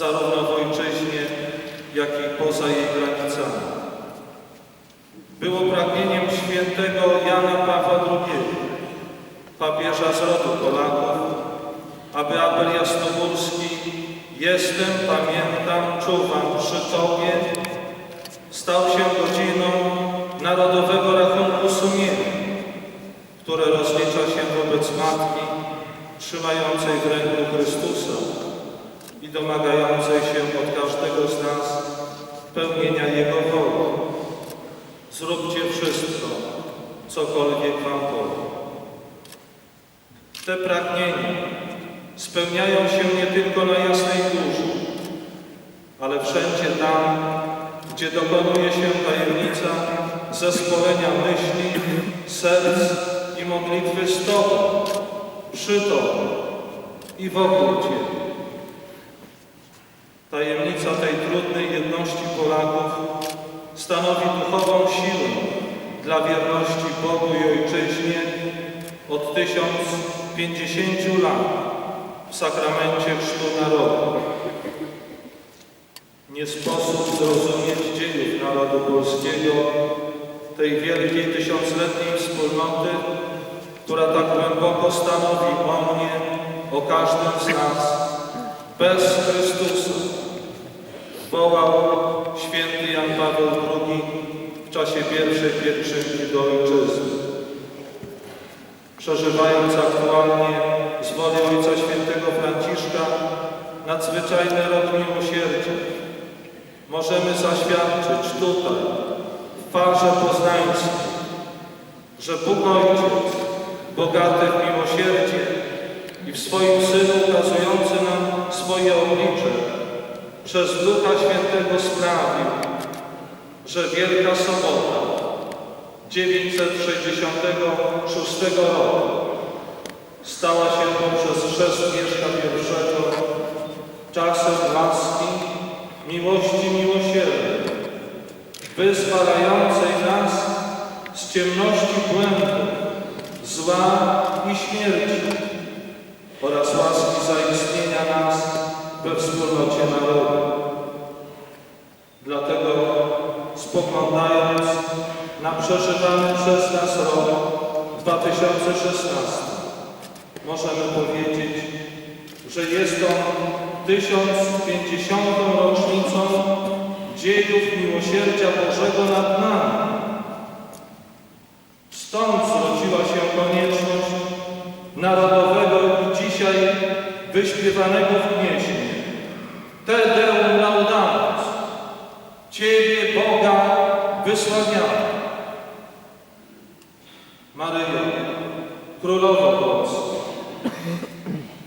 zarówno w ojczyźnie, jak i poza jej granicami. Było pragnieniem świętego Jana Pawła II, papieża z rodu Polaków, aby apel jasnogórski Jestem, pamiętam, czuwam przy Tobie stał się godziną narodowego rachunku sumienia, które rozlicza się wobec Matki trzymającej w ręku Chrystusa domagającej się od każdego z nas pełnienia Jego woli. Zróbcie wszystko, cokolwiek Wam powie. Te pragnienia spełniają się nie tylko na Jasnej Górze, ale wszędzie tam, gdzie dokonuje się tajemnica zespolenia myśli, serc i modlitwy z Tobą, przy Tobie i wokół Ciebie. Tajemnica tej trudnej jedności Polaków stanowi duchową siłę dla wierności Bogu i Ojczyźnie od 1050 lat w sakramencie chrztu narodu. Nie sposób zrozumieć dziejów narodu polskiego, tej wielkiej tysiącletniej wspólnoty, która tak głęboko stanowi o mnie, o każdym z nas, bez Chrystusa. Wołał święty Jan Paweł II w czasie pierwszej pielgrzymki do Ojczyzny. Przeżywając aktualnie z woli Ojca Świętego Franciszka nadzwyczajny rok miłosierdzia, możemy zaświadczyć tutaj, w farze poznańskiej, że Bóg Ojciec, bogaty w miłosierdzie i w swoim Synu ukazujący nam swoje oblicze, przez Ducha Świętego sprawił, że Wielka Sobota 966 roku stała się poprzez chrzest Mieszka I czasem łaski, miłości miłosiernej, wyzwalającej nas z ciemności błędu, zła i śmierci oraz łaski zaistnienia nas we wspólnocie narodu. Dlatego spoglądając na przeżywany przez nas rok 2016 możemy powiedzieć, że jest on 1050. rocznicą dziejów miłosierdzia Bożego nad nami. Stąd wyśpiewanego w pieśni Te Deum Laudamus, Ciebie Boga wysławiamy. Maryjo, Królowo Polska,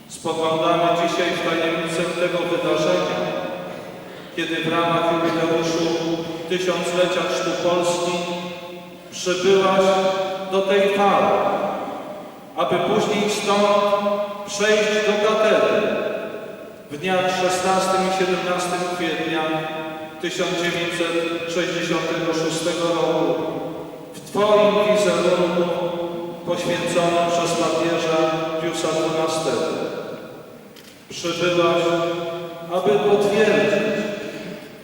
spoglądamy dzisiaj w tajemnicę tego wydarzenia, kiedy w ramach jubileuszu tysiąclecia Chrztu Polski przybyłaś do tej fali, aby później stąd przejść do katedry w dniach 16 i 17 kwietnia 1966 roku w Twoim wizerunku poświęconym przez papieża Piusa XII. Przybyłaś, aby potwierdzić,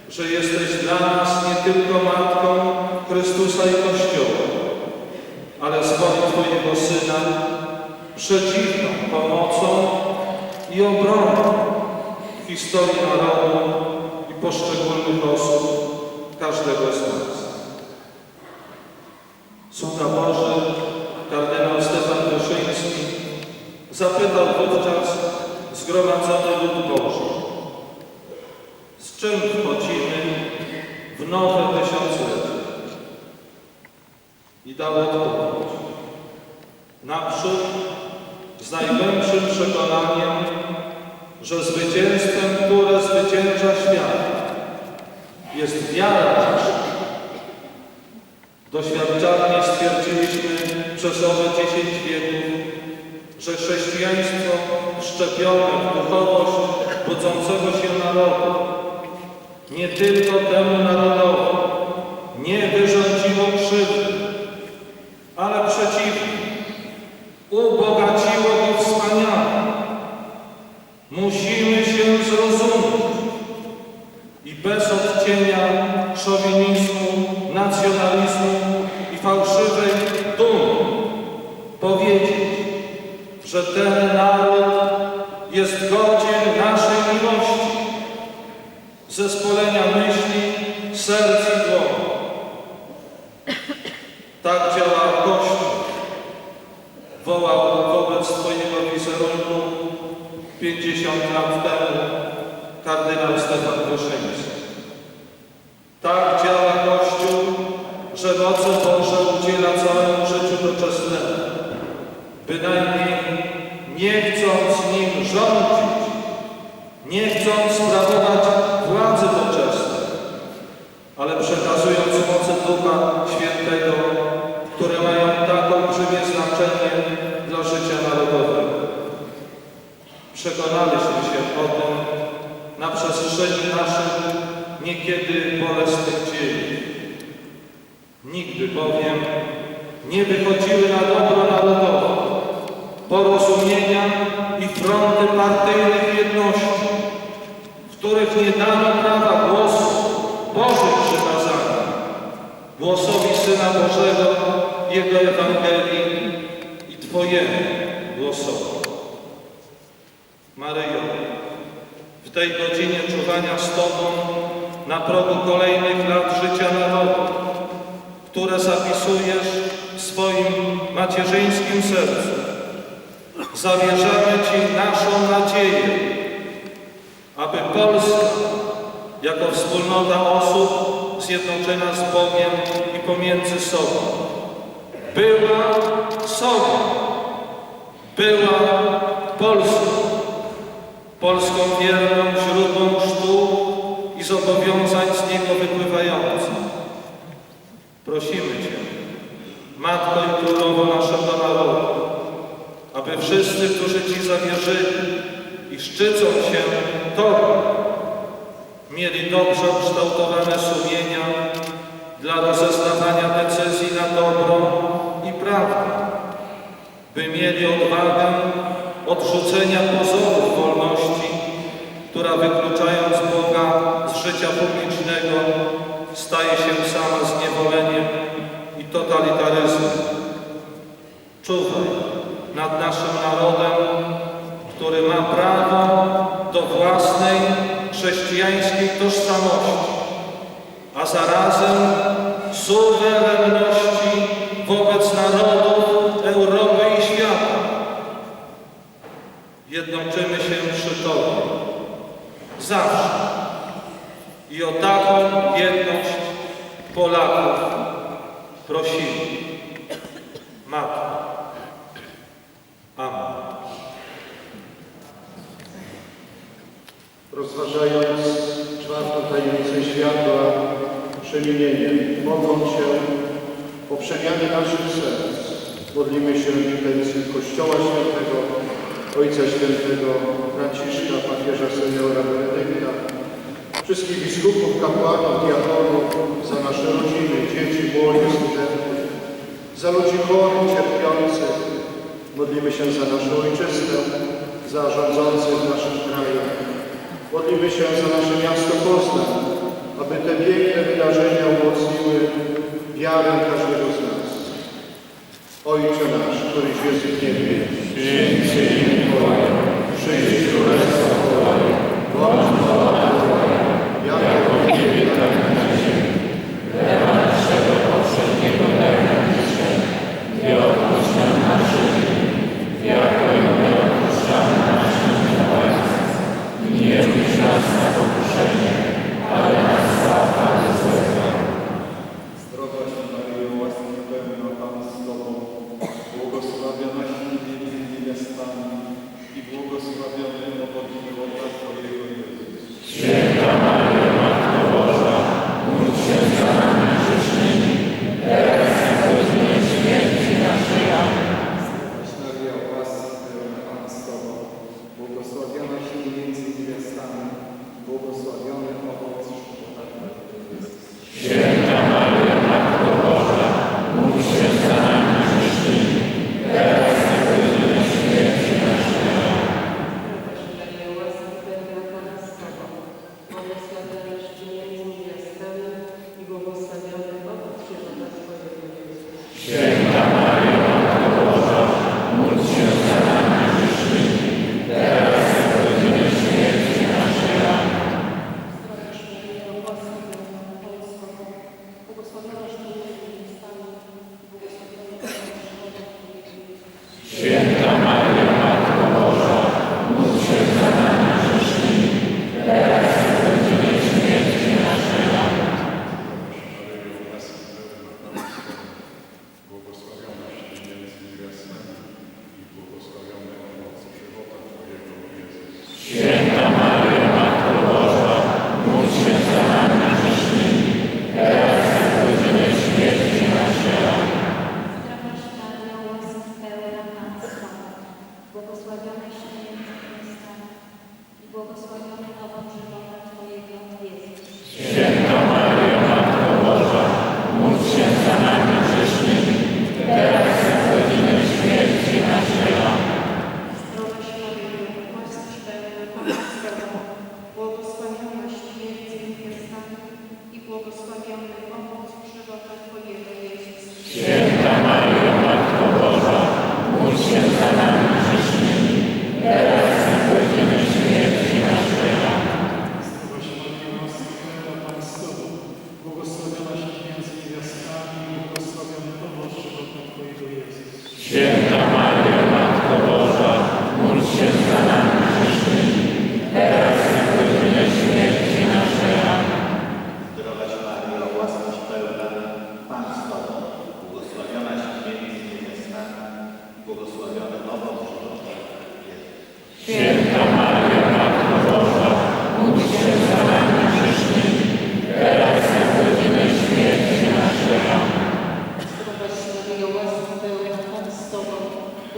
że jesteś dla nas nie tylko Matką Chrystusa i Kościoła, ale woli Twojego Syna przeciwną pomocą i obroną w historii narodu i poszczególnych osób każdego z nas. Sługa Boży, kardynał Stefan Wyszyński, zapytał wówczas zgromadzony lud Boży, z czym wchodzimy w nowe tysiąclecie? I dał odpowiedź. Naprzód z najgłębszym przekonaniem, że zwycięstwem, które zwycięża świat, jest wiara nasza. Doświadczalnie stwierdziliśmy przez owe dziesięć wieków, że chrześcijaństwo wszczepione w duchowość budzącego się narodu nie tylko temu narodowi nie wyrządziło krzywdy, ale przeciwnie, ubogaciło go wspaniale. Musimy się zrozumieć i bez odcienia szowinizmu, nacjonalizmu rządzić, nie chcąc sprawować władzy doczesnej, ale przekazując mocy Ducha Świętego, które mają tak olbrzymie znaczenie dla życia narodowego. Przekonaliśmy się o tym na przestrzeni naszych niekiedy bolesnych dziejów. Nigdy bowiem nie wychodziły na dobro narodowe porozumienia i fronty partyjnych jedności, w których nie dano prawa głosu Bożych przykazań, głosowi Syna Bożego, Jego Ewangelii i Twojemu głosowi. Maryjo, w tej godzinie czuwania z Tobą na progu kolejnych lat życia narodu, które zapisujesz w swoim macierzyńskim sercu, zawierzamy Ci naszą nadzieję, aby Polska jako wspólnota osób zjednoczona z Bogiem i pomiędzy sobą była sobą, była Polską, Polską wierną źródłem chrztu i zobowiązań z niego wypływających. Prosimy Cię, Matko i Królowo naszego narodu, aby wszyscy, którzy Ci zawierzyli i szczycą się Tobą, mieli dobrze ukształtowane sumienia dla rozeznawania decyzji na dobro i prawdę, by mieli odwagę odrzucenia pozorów wolności, która wykluczając Boga z życia publicznego staje się sama zniewoleniem i totalitaryzmem. Czuwaj nad naszym narodem, który ma prawo do własnej chrześcijańskiej tożsamości, a zarazem suwerenności wobec narodów Europy i świata. Jednoczymy się przy Tobie zawsze i o taką jedność Polaków prosimy. Matko. Amen. Rozważając czwartą tajemnicę światła, przemienienie, modląc się o przemianę naszych serc, modlimy się w intencji Kościoła Świętego, Ojca Świętego, Franciszka, papieża seniora Benedykta, wszystkich biskupów, kapłanów, diakonów, za nasze rodziny, dzieci, młodych, studentów, za ludzi chorych, cierpiących. Modlimy się za naszą ojczyznę, za rządzących w naszym kraju. Modlimy się za nasze miasto Poznań, aby te piękne wydarzenia umocniły wiarę każdego z nas. Ojcze nasz, któryś jest w niebie, święty się imię Twoje, przyjdź królestwo Twoje, bądź wola Twoja, jako w niebie, tak na ziemi. Zdrowaś Thank you. Yeah.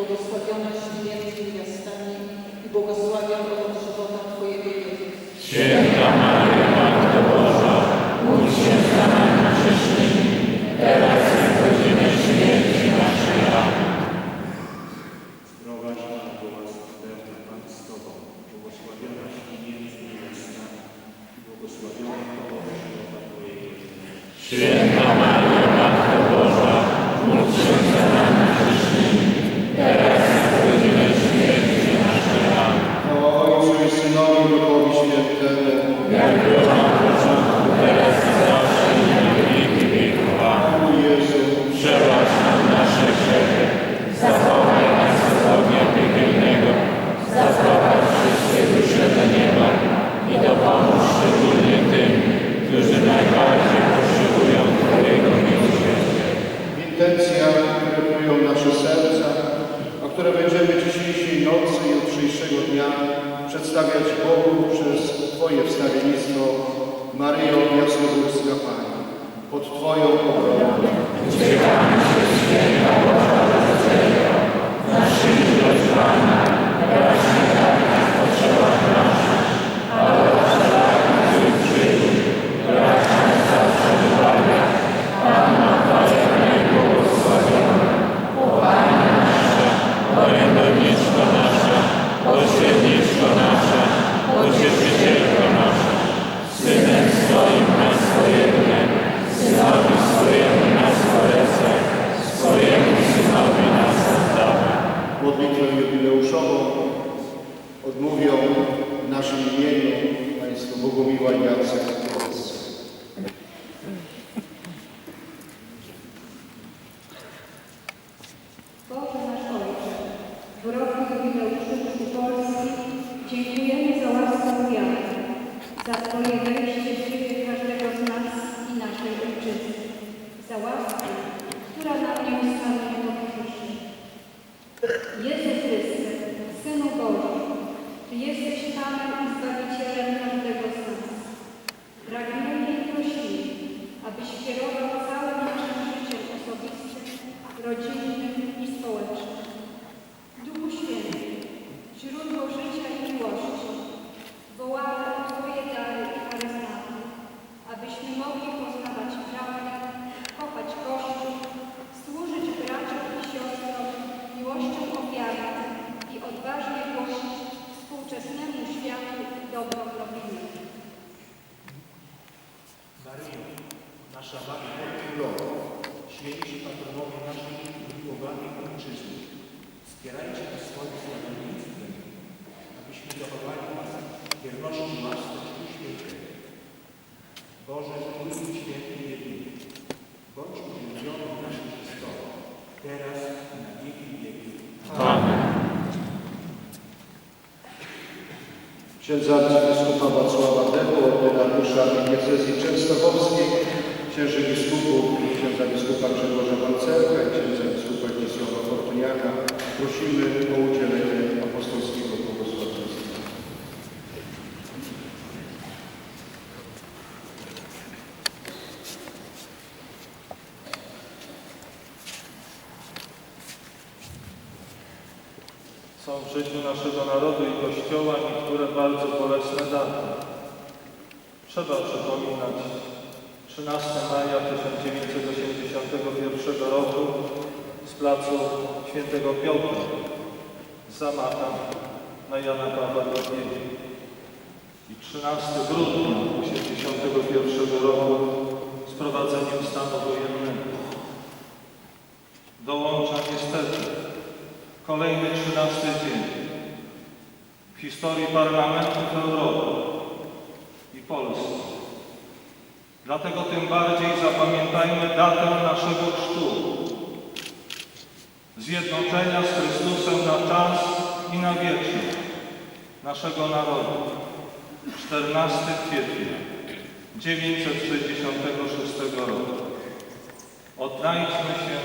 błogosławiona śmierci miastami i błogosławiam owoc żywota Twojego Jezus. Święta Maria, Matko Boża, módl się za nami grzesznymi, swoje wejście w życie każdego z nas i naszej ojczyzny. Za łaskę, która nam niosła ojczyźnie. Wspierajcie nas swoim zjawiennictwem, abyśmy zachowali was wierności masz i świętej. Boże, Trójcy Święty jedyny, bądź uwielbiony w naszym historii, teraz i na wieki wieku. Amen. Księdza biskupa Wacława Debu, ordynariusza diecezji częstochowskiej, księży biskupów księdza biskupa Grzegorza Wancelka i księdza biskupa Zdzisława Fortuniaka prosimy o udzielenie apostolskiego błogosławieństwa. Są w życiu naszego narodu i Kościoła niektóre bardzo bolesne daty. Trzeba przypominać 13 maja 1981 roku z placu Świętego Piotra z zamachem na Jana Pawła II i 13 grudnia 1981 roku z prowadzeniem stanu wojennego. Dołącza niestety kolejny 13 dzień w historii parlamentów Europy i Polski Dlatego tym bardziej zapamiętajmy datę naszego chrztu, zjednoczenia z Chrystusem na czas i na wieczność naszego narodu. 14 kwietnia 966 roku. Odnajdźmy się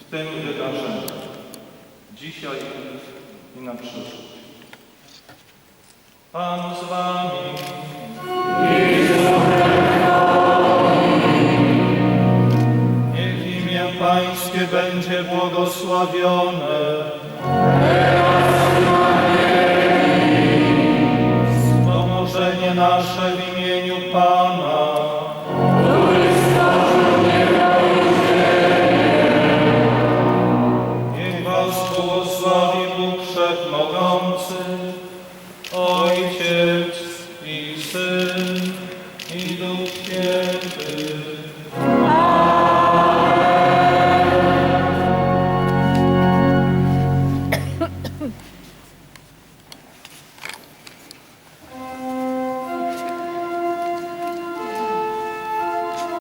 w tym wydarzeniu. Dzisiaj i na przyszłość. Pan z Wami. Niech imię Pańskie będzie błogosławione. Pomożenie nasze w imieniu